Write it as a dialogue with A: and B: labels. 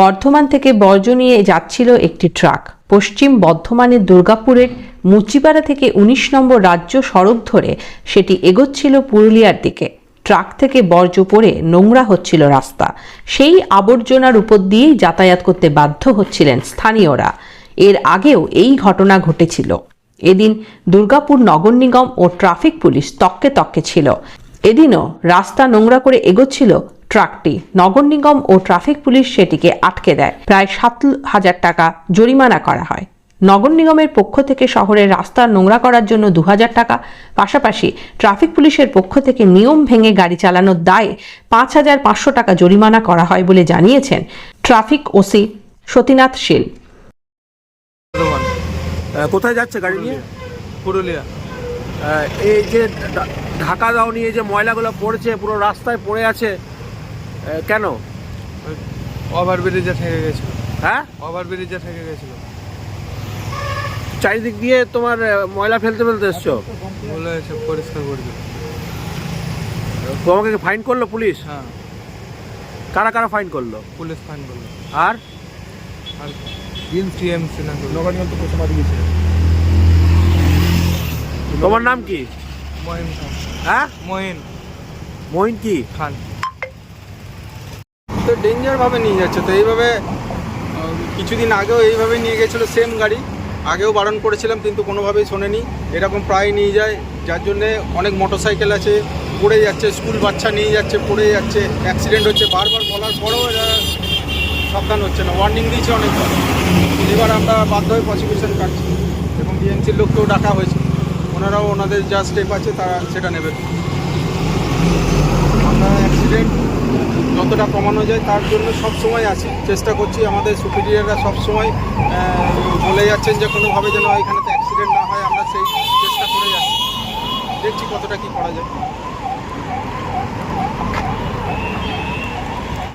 A: বর্ধমান থেকে বর্জ্য নিয়ে যাচ্ছিল একটি ট্রাক। পশ্চিম বর্ধমানের দুর্গাপুরের মুচিপাড়া থেকে উনিশ নম্বর রাজ্য সড়ক ধরে সেটি এগোচ্ছিল পুরুলিয়ার দিকে। ট্রাক থেকে বর্জ্য পড়ে নোংরা হচ্ছিল রাস্তা। সেই আবর্জনার উপর দিয়েই যাতায়াত করতে বাধ্য হচ্ছিলেন স্থানীয়রা। এর আগেও এই ঘটনা ঘটেছিল। এদিন দুর্গাপুর নগর নিগম ও ট্রাফিক পুলিশ তককে তককে ছিল। এদিনও রাস্তা নোংরা করে এগোচ্ছিল ট্রাকটি নগর নিগম ও ট্রাফিক পুলিশ সেটিকে আটকে দেয়। প্রায় সাত হাজার টাকা জরিমানা করা হয়। নগর নিগমের পক্ষ থেকে শহরের রাস্তা নোংরা করার জন্য দু হাজার টাকা পাশাপাশি ট্রাফিক পুলিশের পক্ষ থেকে নিয়ম ভেঙে গাড়ি চালানোর দায়ে পাঁচ হাজার পাঁচশো টাকা জরিমানা করা হয় বলে জানিয়েছেন ট্রাফিক ওসি সতীনাথ শীল।
B: কোথায় যাচ্ছে গাড়ি নিয়ে?
C: পুরুলিয়া।
B: এই যে ঢাকা দাও নিয়ে যে ময়লাগুলো পড়ছে পুরো রাস্তায় পড়ে আছে কেন?
C: ওভার ব্রিজে থেকে গেছিল।
B: হ্যাঁ?
C: ওভার ব্রিজে থেকে গেছিল।
B: চারিদিক দিয়ে তোমার ময়লা ফেলতে ফেলতে এসছো?
C: বলে এসে পরিষ্কার করে দিল।
B: তোমাকে ফাইন করল পুলিশ?
C: হ্যাঁ।
B: কারা কারা ফাইন করল?
C: পুলিশ ফাইন করল।
B: আর?
C: আর টিএমসি না করল
B: তোমার নাম কি?
C: মহিন খান।
B: হ্যাঁ?
C: মহিন
B: মহিন কি?
C: খান। তো ডেঞ্জার ভাবে নিয়ে যাচ্ছে। তো এইভাবে কিছুদিন আগেও এইভাবে নিয়ে গেছিল সেম গাড়ি। আগেও বারণ করেছিলাম, কিন্তু কোনোভাবেই শোনেনি। এরকম প্রায় নিয়ে যায়, যার জন্যে অনেক মোটরসাইকেল আছে, পড়ে যাচ্ছে স্কুল বাচ্চা নিয়ে যাচ্ছে, পড়ে যাচ্ছে অ্যাক্সিডেন্ট হচ্ছে। বারবার বলার পরেও এরা সাবধান হচ্ছে না। ওয়ার্নিং দিয়েছে অনেকবার। এবার আমরা বাধ্য হয়ে প্রসিকিউশন কাটছি। এবং বিএমসির লোককেও ডাকা হয়েছে। ওনারাও ওনাদের যা স্টেপ আছে, তারা সেটা নেবেন আমরা অ্যাক্সিডেন্ট যতটা কমানো যায়, তার জন্য সব সময় আছি। চেষ্টা করছি আমাদের সুপিরিয়াররা সব সময় বলে যাচ্ছেন যে কোনোভাবে যেন এখানেতে অ্যাক্সিডেন্ট না হয়, আমরা সেই চেষ্টা করে যাচ্ছি। দেখছি কতটা কি করা যায়।